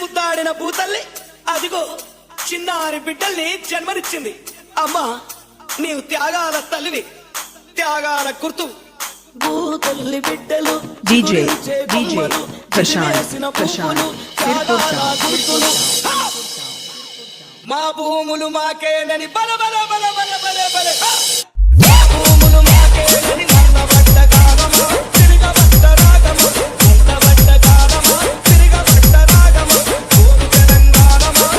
ముద్దాడిన భూతల్లి. అదిగో చిన్నారి బిడ్డల్ని జన్మనిచ్చింది. అమ్మా నీవు త్యాగాల తల్లివి. త్యాగాల గుర్తు. భూతల్లి బిడ్డలు డీజే డీజే ప్రశాంత్, ప్రశాంత్, మా భూములు మాకేనని బల బల బల.